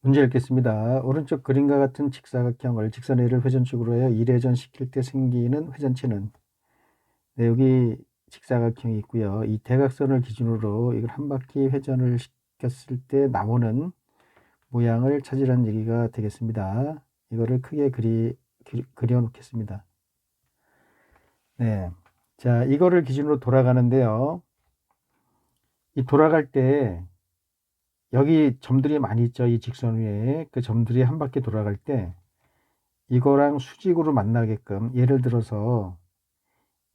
문제 읽겠습니다. 오른쪽 그림과 같은 직사각형을 직선 A를 회전축으로 하여 1회전 시킬 때 생기는 회전체는 네, 여기 직사각형이 있고요. 이 대각선을 기준으로 이걸 한 바퀴 회전을 시켰을 때 나오는 모양을 찾으라는 얘기가 되겠습니다. 이거를 크게 그리, 그려 놓겠습니다. 네. 자, 이거를 기준으로 돌아가는데요. 이 돌아갈 때 여기 점들이 많이 있죠. 이 직선 위에 그 점들이 한 바퀴 돌아갈 때 이거랑 수직으로 만나게끔 예를 들어서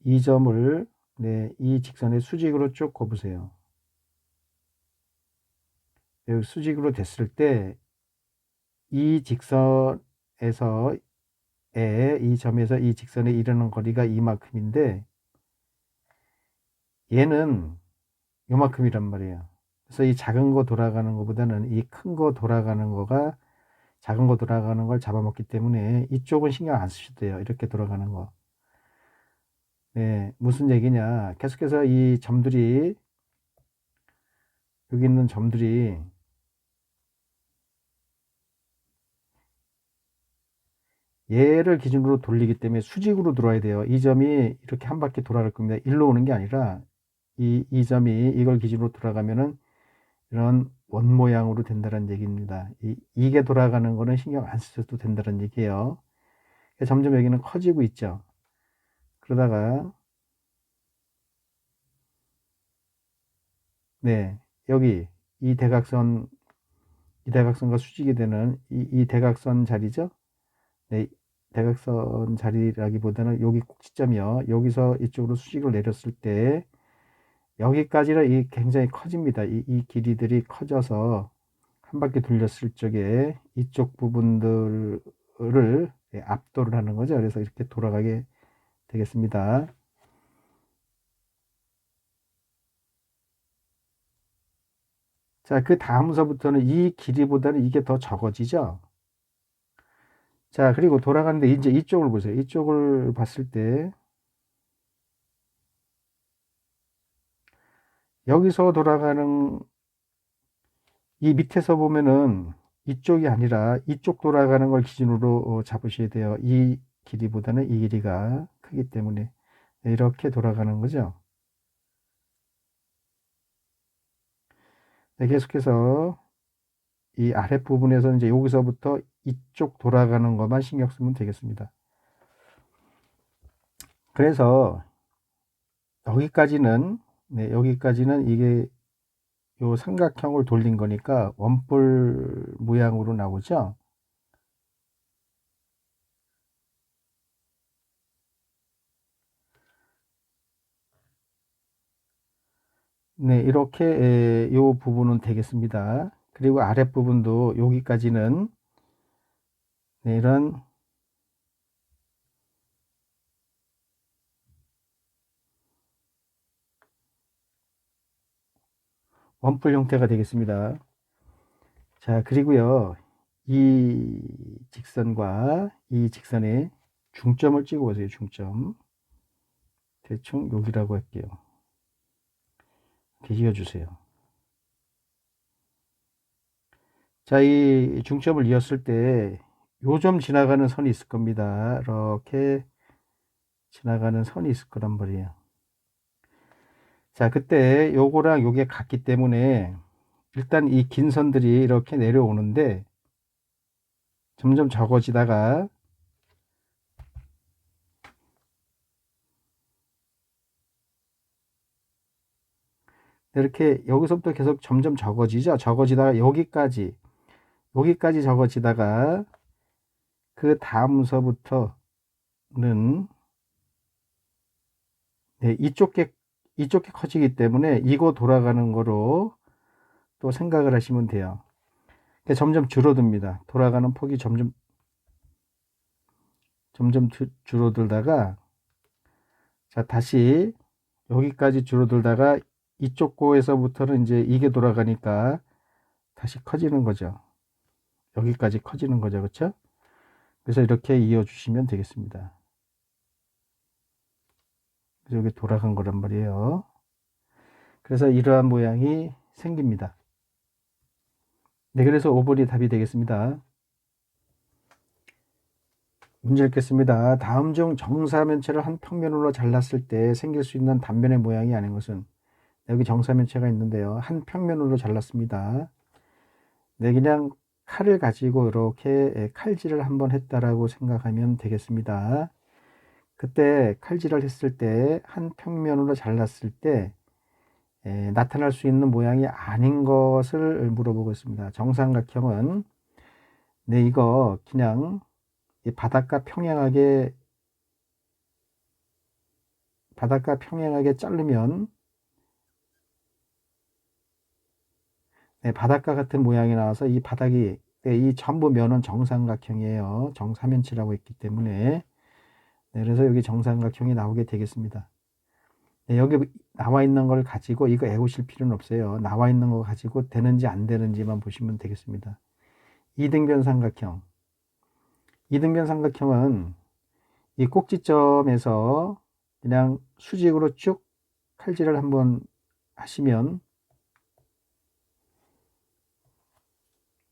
이 점을 네, 이 직선의 수직으로 쭉 꼽으세요. 여기 수직으로 됐을 때 이 직선에서 이 점에서 이 직선에 이르는 거리가 이만큼인데 얘는 요만큼이란 말이에요. 그래서 이 작은 거 돌아가는 것보다는 이 큰 거 돌아가는 거가 작은 거 돌아가는 걸 잡아먹기 때문에 이쪽은 신경 안 쓰셔도 돼요. 이렇게 돌아가는 거. 네, 무슨 얘기냐. 계속해서 이 점들이, 여기 있는 점들이 얘를 기준으로 돌리기 때문에 수직으로 들어와야 돼요. 이 점이 이렇게 한 바퀴 돌아갈 겁니다. 일로 오는 게 아니라 이, 이 점이 이걸 기준으로 돌아가면은 이런 원 모양으로 된다는 얘기입니다. 이, 이게 돌아가는 거는 신경 안 쓰셔도 된다는 얘기예요. 점점 여기는 커지고 있죠. 그러다가 네 여기 이 대각선 이 대각선과 수직이 되는 이, 이 대각선 자리죠. 네, 대각선 자리라기보다는 여기 꼭지점이요. 여기서 이쪽으로 수직을 내렸을 때 여기까지는 이 굉장히 커집니다. 이, 이 길이들이 커져서 한 바퀴 돌렸을 적에 이쪽 부분들을 예, 압도를 하는 거죠. 그래서 이렇게 돌아가게 되겠습니다. 자, 그 다음서부터는 이 길이보다는 이게 더 적어지죠. 자, 그리고 돌아가는데 이제 이쪽을 보세요. 이쪽을 봤을 때 여기서 돌아가는 이 밑에서 보면은 이쪽이 아니라 이쪽 돌아가는 걸 기준으로 어, 잡으셔야 돼요. 이 길이보다는 이 길이가 크기 때문에 이렇게 돌아가는 거죠. 네, 계속해서 이 아랫부분에서 이제 여기서부터 이쪽 돌아가는 것만 신경 쓰면 되겠습니다. 그래서 여기까지는 네, 여기까지는 이게 요 삼각형을 돌린 거니까 원뿔 모양으로 나오죠. 네, 이렇게 요 부분은 되겠습니다. 그리고 아랫부분도 여기까지는 네, 이런 원뿔 형태가 되겠습니다. 자, 그리고요. 이 직선과 이 직선에 중점을 찍어 보세요. 중점. 대충 여기라고 할게요. 이렇게 이어주세요. 자, 이 중점을 이었을 때 요점 지나가는 선이 있을 겁니다. 이렇게 지나가는 선이 있을 거란 말이에요. 자, 그때 요거랑 요게 같기 때문에 일단 이 긴 선들이 이렇게 내려오는데 점점 적어지다가 이렇게 여기서부터 계속 점점 적어지죠. 적어지다가 여기까지 여기까지 적어지다가 그 다음서부터는 네, 이쪽에 이쪽이 커지기 때문에 이거 돌아가는 거로 또 생각을 하시면 돼요. 점점 줄어듭니다. 돌아가는 폭이 점점 점점 줄어들다가 자 다시 여기까지 줄어들다가 이쪽 고에서부터는 이제 이게 돌아가니까 다시 커지는 거죠. 여기까지 커지는 거죠. 그렇죠? 그래서 이렇게 이어 주시면 되겠습니다. 여기 돌아간 거란 말이에요. 그래서 이러한 모양이 생깁니다. 네, 그래서 5번이 답이 되겠습니다. 문제 읽겠습니다. 다음 중 정사면체를 한 평면으로 잘랐을 때 생길 수 있는 단면의 모양이 아닌 것은 여기 정사면체가 있는데요. 한 평면으로 잘랐습니다. 네, 그냥 칼을 가지고 이렇게 칼질을 한번 했다라고 생각하면 되겠습니다. 그때 칼질을 했을 때 한 평면으로 잘랐을 때 에, 나타날 수 있는 모양이 아닌 것을 물어보고 있습니다. 정삼각형은 네 이거 그냥 이 바닷가 평행하게 바닷가 평행하게 자르면 네, 바닷가 같은 모양이 나와서 이 바닥이 네, 이 전부 면은 정삼각형이에요. 정사면치라고 했기 때문에 네, 그래서 여기 정삼각형이 나오게 되겠습니다. 네, 여기 나와 있는 걸 가지고 이거 애우실 필요는 없어요. 나와 있는 거 가지고 되는지 안 되는지만 보시면 되겠습니다. 이등변 삼각형. 이등변 삼각형은 이 꼭지점에서 그냥 수직으로 쭉 칼질을 한번 하시면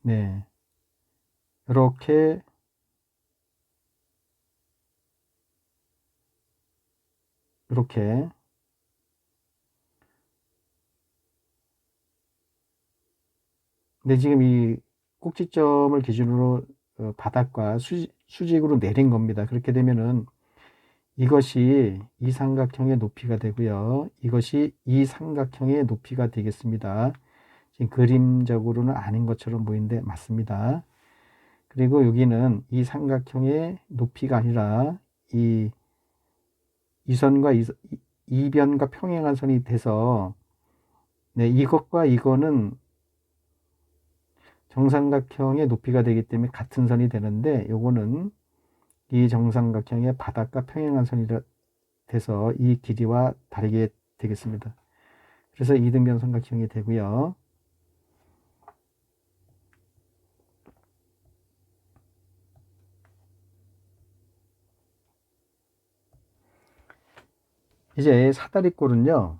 네. 이렇게 이렇게 근데 지금 이 꼭지점을 기준으로 어, 바닥과 수직으로 내린 겁니다. 그렇게 되면은 이것이 이 삼각형의 높이가 되고요. 이것이 이 삼각형의 높이가 되겠습니다. 지금 그림적으로는 아닌 것처럼 보이는데 맞습니다. 그리고 여기는 이 삼각형의 높이가 아니라 이 이선과 이, 이변과 평행한 선이 돼서 네, 이것과 이거는 정삼각형의 높이가 되기 때문에 같은 선이 되는데 요거는 이 정삼각형의 바닥과 평행한 선이 돼서 이 길이와 다르게 되겠습니다. 그래서 이등변 삼각형이 되고요. 이제 사다리꼴은요.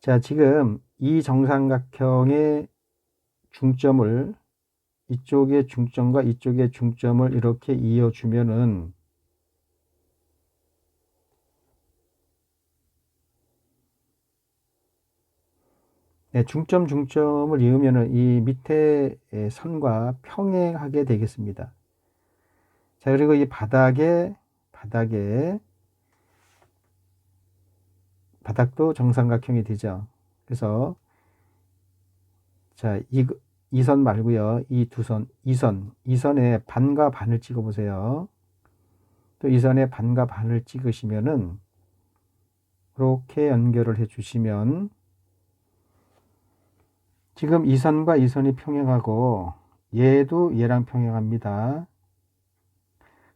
자, 지금 이 정삼각형의 중점을 이쪽의 중점과 이쪽의 중점을 이렇게 이어주면은 네, 중점 중점을 이으면은 이 밑에 선과 평행하게 되겠습니다. 자, 그리고 이 바닥에 바닥에 바닥도 정삼각형이 되죠. 그래서 자, 이, 이 선 말고요. 이 두 선, 이 선, 이 선에 반과 반을 찍어 보세요. 또 이 선에 반과 반을 찍으시면은 이렇게 연결을 해 주시면 지금 이 선과 이 선이 평행하고 얘도 얘랑 평행합니다.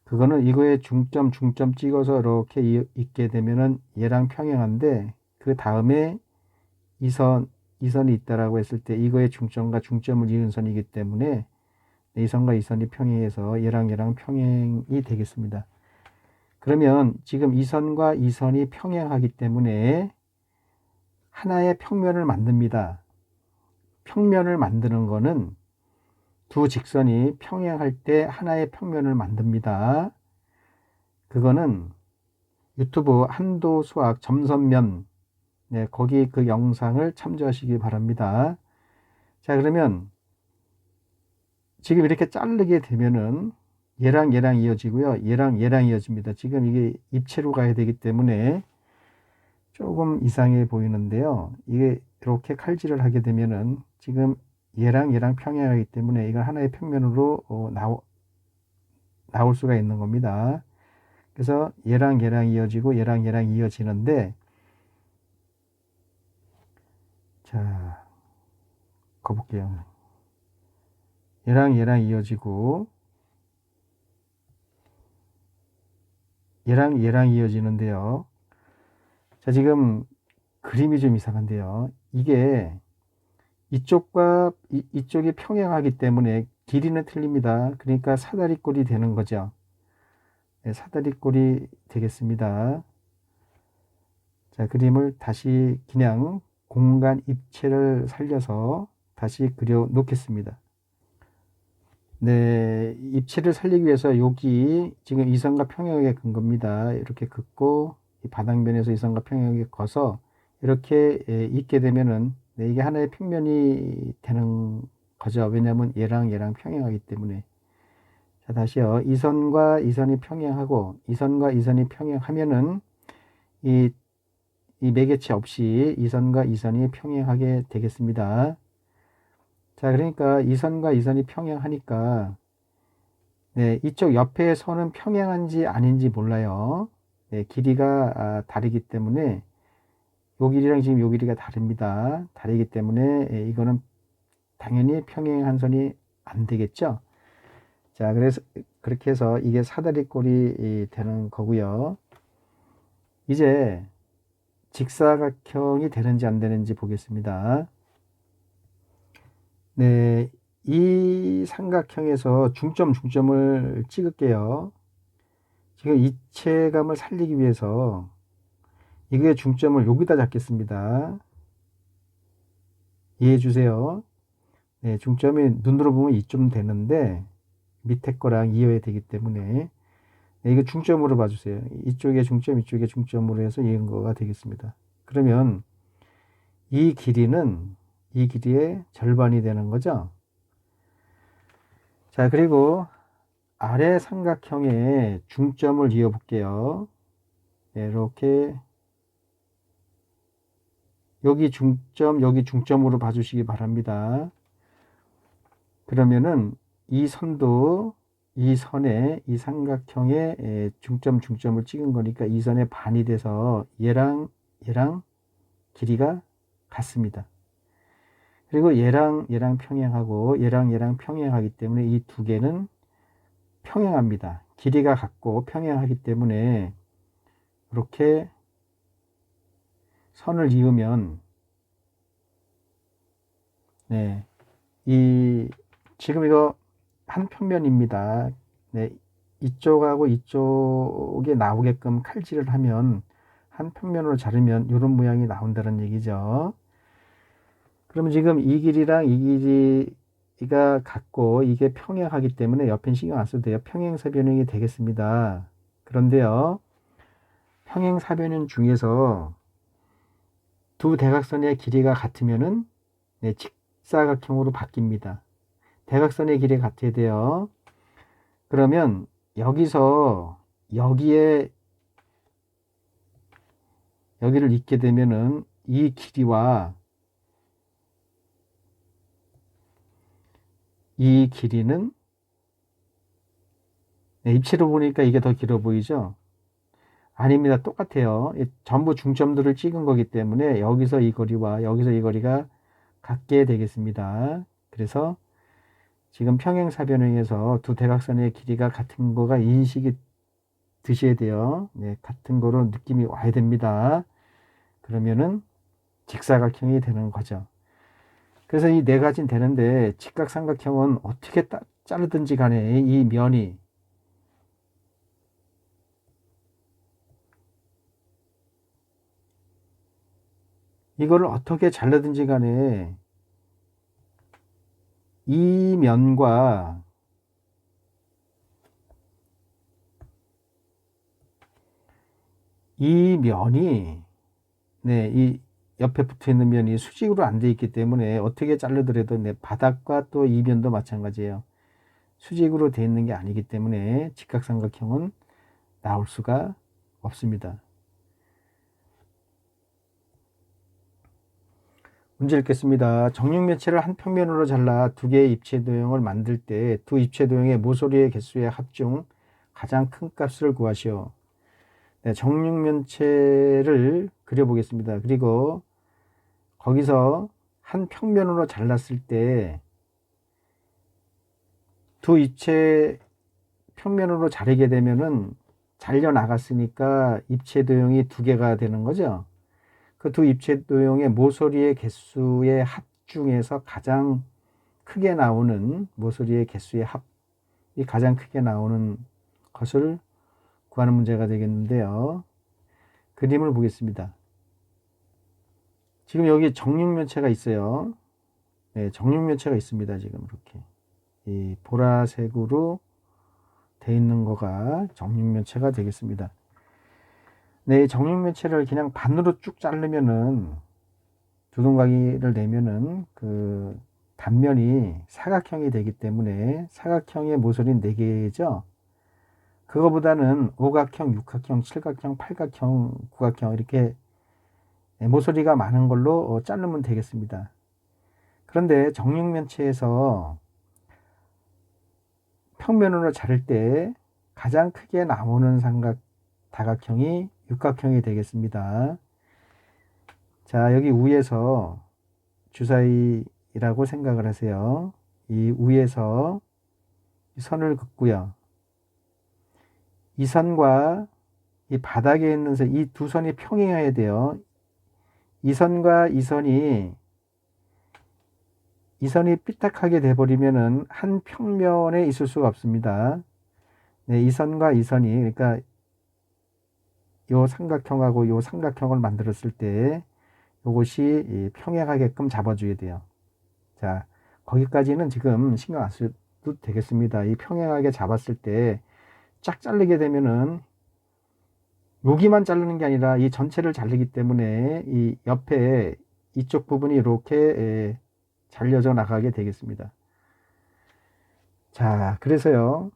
그거는 이거에 중점 중점 찍어서 이렇게 있게 되면은 얘랑 평행한데 그 다음에 이 선, 이 선이 있다라고 했을 때 이거의 중점과 중점을 이은 선이기 때문에 이 선과 이 선이 평행해서 얘랑 얘랑 평행이 되겠습니다. 그러면 지금 이 선과 이 선이 평행하기 때문에 하나의 평면을 만듭니다. 평면을 만드는 거는 두 직선이 평행할 때 하나의 평면을 만듭니다. 그거는 유튜브 한도 수학 점선면 네, 거기 그 영상을 참조하시기 바랍니다. 자, 그러면 지금 이렇게 자르게 되면은 얘랑 얘랑 이어지고요. 얘랑 얘랑 이어집니다. 지금 이게 입체로 가야 되기 때문에 조금 이상해 보이는데요. 이게 이렇게 칼질을 하게 되면은 지금 얘랑 얘랑 평행하기 때문에 이걸 하나의 평면으로 어, 나오, 나올 수가 있는 겁니다. 그래서 얘랑 얘랑 이어지고 얘랑 얘랑 이어지는데 자 가볼게요. 얘랑 얘랑 이어지고 얘랑 얘랑 이어지는데요. 자 지금 그림이 좀 이상한데요. 이게 이쪽과 이, 쪽이 평행하기 때문에 길이는 틀립니다. 그러니까 사다리꼴이 되는 거죠. 네, 사다리꼴이 되겠습니다. 자, 그림을 다시 그냥 공간 입체를 살려서 다시 그려 놓겠습니다. 네, 입체를 살리기 위해서 여기 지금 이선과 평행하게 근 겁니다. 이렇게 긋고 이 바닥면에서 이선과 평행하게 거서 이렇게 예, 있게 되면은 네, 이게 하나의 평면이 되는 거죠. 왜냐하면 얘랑 얘랑 평행하기 때문에. 자, 다시요. 이 선과 이 선이 평행하고 이 선과 이 선이 평행하면은 이, 이 매개체 없이 이 선과 이 선이 평행하게 되겠습니다. 자, 그러니까 이 선과 이 선이 평행하니까 네, 이쪽 옆에 선은 평행한지 아닌지 몰라요. 네, 길이가 아, 다르기 때문에 요 길이랑 지금 요 길이가 다릅니다. 다르기 때문에 예, 이거는 당연히 평행한 선이 안 되겠죠. 자, 그래서 그렇게 해서 이게 사다리꼴이 되는 거고요. 이제 직사각형이 되는지 안 되는지 보겠습니다. 네, 이 삼각형에서 중점 중점을 찍을게요. 지금 입체감을 살리기 위해서 이거의 중점을 여기다 잡겠습니다. 이해해 주세요. 네, 중점이 눈으로 보면 이쯤 되는데 밑에 거랑 이어야 되기 때문에 네, 이거 중점으로 봐주세요. 이쪽에 중점, 이쪽에 중점으로 해서 이은 거가 되겠습니다. 그러면 이 길이는 이 길이의 절반이 되는 거죠. 자, 그리고 아래 삼각형에 중점을 이어 볼게요. 이렇게 여기 중점, 여기 중점으로 봐주시기 바랍니다. 그러면은 이 선도 이 선에 이 삼각형에 중점 중점을 찍은 거니까 이 선의 반이 돼서 얘랑 얘랑 길이가 같습니다. 그리고 얘랑 얘랑 평행하고 얘랑 얘랑 평행하기 때문에 이 두 개는 평행합니다. 길이가 같고 평행하기 때문에 이렇게 선을 이으면 네. 이 지금 이거 한 평면입니다. 네. 이쪽하고 이쪽에 나오게끔 칼질을 하면 한 평면으로 자르면 이런 모양이 나온다는 얘기죠. 그러면 지금 이 길이랑 이 길이가 같고 이게 평행하기 때문에 옆엔 신경 안 써도 돼요. 평행사변형이 되겠습니다. 그런데요. 평행사변형 중에서 두 대각선의 길이가 같으면은 네, 직사각형으로 바뀝니다. 대각선의 길이 같아야 돼요. 그러면 여기서 여기에 여기를 잇게 되면은 이 길이와 이 길이는 네, 입체로 보니까 이게 더 길어 보이죠? 아닙니다. 똑같아요. 전부 중점들을 찍은 거기 때문에 여기서 이 거리와 여기서 이 거리가 같게 되겠습니다. 그래서 지금 평행사변형에서 두 대각선의 길이가 같은 거가 인식이 드셔야 돼요. 네, 같은 거로 느낌이 와야 됩니다. 그러면은 직사각형이 되는 거죠. 그래서 이 네 가지는 되는데 직각삼각형은 어떻게 따, 자르든지 간에 이 면이 이거를 어떻게 잘라든지 간에 이 면과 이 면이 네, 이 옆에 붙어 있는 면이 수직으로 안 돼 있기 때문에 어떻게 자르더라도 네, 바닥과 또 이 면도 마찬가지예요. 수직으로 돼 있는 게 아니기 때문에 직각삼각형은 나올 수가 없습니다. 문제 읽겠습니다. 정육 면체를 한 평면으로 잘라 두 개의 입체 도형을 만들 때 두 입체 도형의 모서리의 개수의 합 중 가장 큰 값을 구하시오. 네, 정육 면체를 그려보겠습니다. 그리고 거기서 한 평면으로 잘랐을 때 두 입체 평면으로 자르게 되면은 잘려 나갔으니까 입체 도형이 두 개가 되는 거죠. 그 두 입체 도형의 모서리의 개수의 합 중에서 가장 크게 나오는 모서리의 개수의 합이 가장 크게 나오는 것을 구하는 문제가 되겠는데요. 그림을 보겠습니다. 지금 여기 정육면체가 있어요. 네, 정육면체가 있습니다. 지금 이렇게 이 보라색으로 돼 있는 거가 정육면체가 되겠습니다. 네, 정육 면체를 그냥 반으로 쭉 자르면은 두동강이를 내면은 그 단면이 사각형이 되기 때문에 사각형의 모서리 4개죠. 그거보다는 오각형, 육각형, 칠각형, 팔각형, 구각형 이렇게 모서리가 많은 걸로 어, 자르면 되겠습니다. 그런데 정육면체에서 평면으로 자를 때 가장 크게 나오는 삼각 다각형이 육각형이 되겠습니다. 자, 여기 위에서 주사위라고 생각을 하세요. 이 위에서 선을 긋고요. 이 선과 이 바닥에 있는 선, 이 두 선이 평행해야 돼요. 이 선과 이 선이 이 선이 삐딱하게 돼버리면은 한 평면에 있을 수가 없습니다. 네, 이 선과 이 선이 그러니까 요 삼각형하고 요 삼각형을 만들었을 때 요것이 평행하게끔 잡아줘야 돼요. 자, 거기까지는 지금 신경 안 써도 되겠습니다. 이 평행하게 잡았을 때 쫙 자르게 되면은 여기만 자르는 게 아니라 이 전체를 자르기 때문에 이 옆에 이쪽 부분이 이렇게 잘려져 나가게 되겠습니다. 자, 그래서요.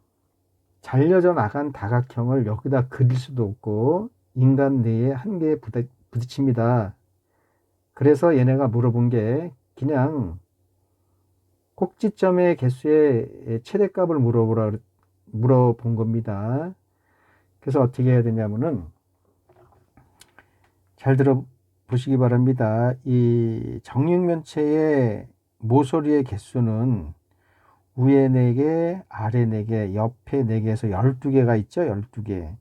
잘려져 나간 다각형을 여기다 그릴 수도 없고 인간 뇌에 한계에 부딪힙니다. 그래서 얘네가 물어본 게 그냥 꼭지점의 개수의 최대값을 물어보라 물어본 겁니다. 그래서 어떻게 해야 되냐면은 잘 들어보시기 바랍니다. 이 정육면체의 모서리의 개수는 위에 4개, 아래 4개, 옆에 4개에서 12개가 있죠. 12개.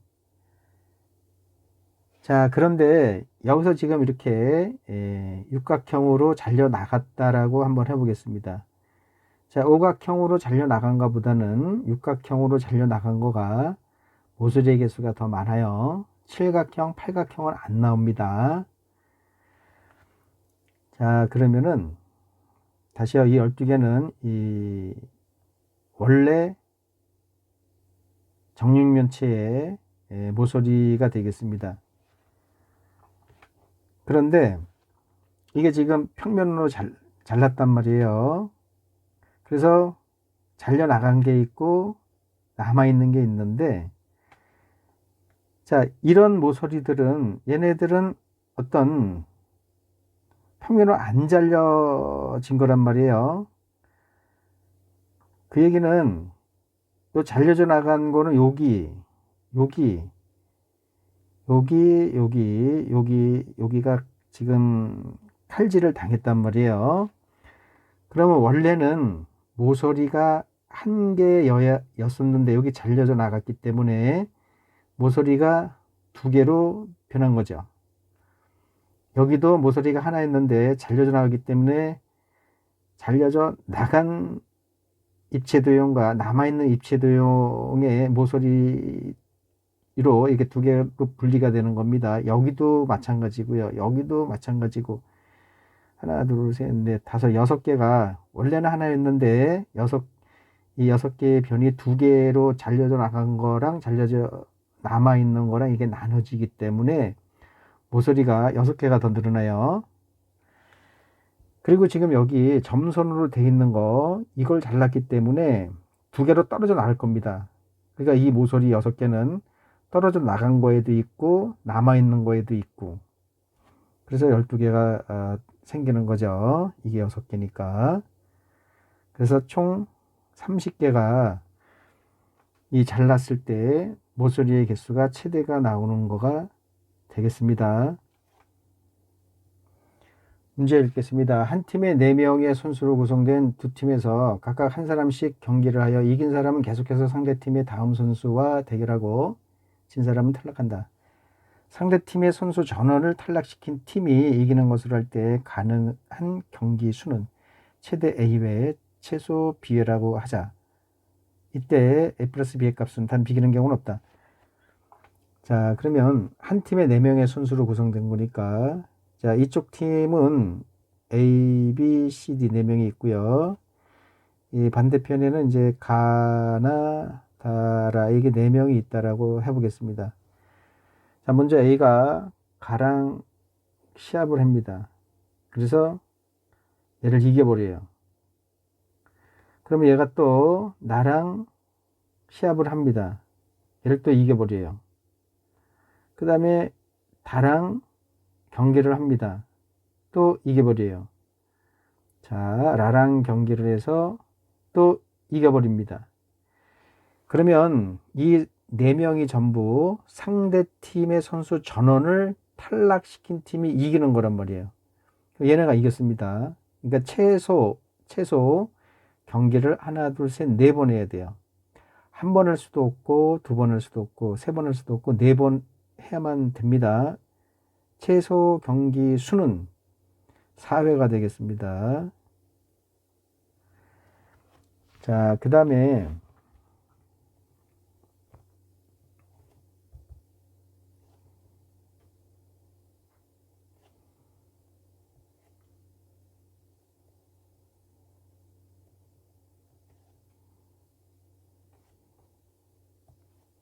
자, 그런데 여기서 지금 이렇게 예, 육각형으로 잘려 나갔다라고 한번 해보겠습니다. 자, 오각형으로 잘려 나간 것보다는 육각형으로 잘려 나간 거가 모서리의 개수가 더 많아요. 칠각형, 팔각형은 안 나옵니다. 자, 그러면은 다시요. 이 12개는 이 원래 정육면체의 예, 모서리가 되겠습니다. 그런데 이게 지금 평면으로 잘, 잘랐단 말이에요. 그래서 잘려 나간 게 있고 남아 있는 게 있는데 자 이런 모서리들은 얘네들은 어떤 평면으로 안 잘려진 거란 말이에요. 그 얘기는 또 잘려져 나간 거는 여기 여기 여기, 여기, 여기, 여기가 지금 칼질을 당했단 말이에요. 그러면 원래는 모서리가 한 개였었는데 여기 잘려져 나갔기 때문에 모서리가 두 개로 변한 거죠. 여기도 모서리가 하나 있는데 잘려져 나가기 때문에 잘려져 나간 입체 도형과 남아있는 입체 도형의 모서리 이로 이렇게 두 개로 분리가 되는 겁니다. 여기도 마찬가지고요. 여기도 마찬가지고 하나, 둘, 셋, 넷, 다섯, 여섯 개가 원래는 하나였는데 여섯 이 여섯 개의 변이 두 개로 잘려져 나간 거랑 잘려져 남아 있는 거랑 이게 나눠지기 때문에 모서리가 여섯 개가 더 늘어나요. 그리고 지금 여기 점선으로 돼 있는 거 이걸 잘랐기 때문에 두 개로 떨어져 나갈 겁니다. 그러니까 이 모서리 여섯 개는 떨어져 나간 거에도 있고 남아있는 거에도 있고 그래서 12개가 어, 생기는 거죠. 이게 6개니까. 그래서 총 30개가 이 잘랐을 때 모서리의 개수가 최대가 나오는 거가 되겠습니다. 문제 읽겠습니다. 한 팀에 4명의 선수로 구성된 두 팀에서 각각 한 사람씩 경기를 하여 이긴 사람은 계속해서 상대팀의 다음 선수와 대결하고 진 사람은 탈락한다. 상대 팀의 선수 전원을 탈락시킨 팀이 이기는 것으로 할 때 가능한 경기 수는 최대 A 외에 최소 B라고 하자. 이때 A 플러스 B의 값은 단 비기는 경우는 없다. 자, 그러면 한 팀에 4명의 선수로 구성된 거니까 자, 이쪽 팀은 A, B, C, D 네 명이 있고요. 이 반대편에는 이제 가나 다라 이게 네 명이 있다라고 해보겠습니다. 자, 먼저 A가 가랑 시합을 합니다. 그래서 얘를 이겨버려요. 그러면 얘가 또 나랑 시합을 합니다. 얘를 또 이겨버려요. 그 다음에 다랑 경기를 합니다. 또 이겨버려요. 자, 라랑 경기를 해서 또 이겨버립니다. 그러면 이 네 명이 전부 상대 팀의 선수 전원을 탈락시킨 팀이 이기는 거란 말이에요. 얘네가 이겼습니다. 그러니까 최소, 최소 경기를 하나, 둘, 셋, 네 번 해야 돼요. 한 번 할 수도 없고, 두 번 할 수도 없고, 세 번 할 수도 없고, 네 번 해야만 됩니다. 최소 경기 수는 4회가 되겠습니다. 자, 그 다음에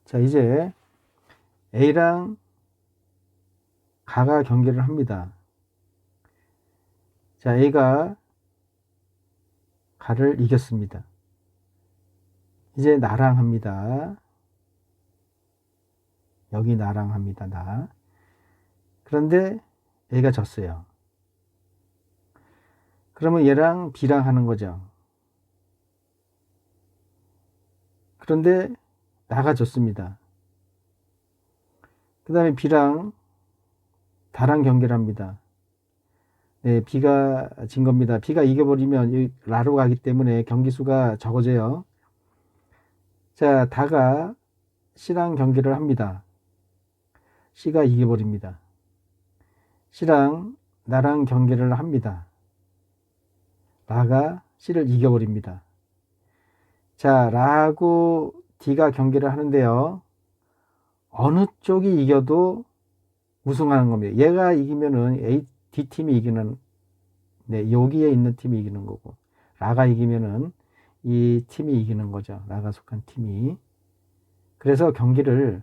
자, 이제 A랑 가가 경기를 합니다. 자, A가 가를 이겼습니다. 이제 나랑 합니다. 여기 나랑 합니다. 나. 그런데 A가 졌어요. 그러면 얘랑 B랑 하는 거죠. 그런데 나가 졌습니다. 그 다음에 B랑 다랑 경기를 합니다. 네, B가 진 겁니다. B가 이겨버리면 라로 가기 때문에 경기 수가 적어져요. 자, 다가 C랑 경기를 합니다. C가 이겨버립니다. C랑 나랑 경기를 합니다. 라가 C를 이겨버립니다. 자, 라고 D가 경기를 하는데요. 어느 쪽이 이겨도 우승하는 겁니다. 얘가 이기면은 A, D팀이 이기는, 네, 여기에 있는 팀이 이기는 거고, 라가 이기면은 이 팀이 이기는 거죠. 라가 속한 팀이. 그래서 경기를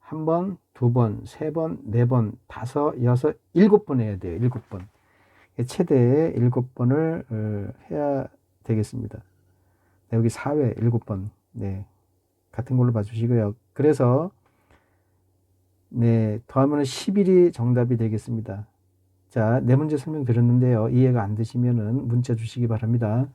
한 번, 두 번, 세 번, 네 번, 다섯, 여섯, 일곱 번 해야 돼요. 일곱 번. 최대 일곱 번을 어, 해야 되겠습니다. 네, 여기 4회 일곱 번. 네. 같은 걸로 봐주시고요. 그래서 네, 더하면 10일이 정답이 되겠습니다. 자, 네 문제 설명 드렸는데요. 이해가 안 되시면은 문자 주시기 바랍니다.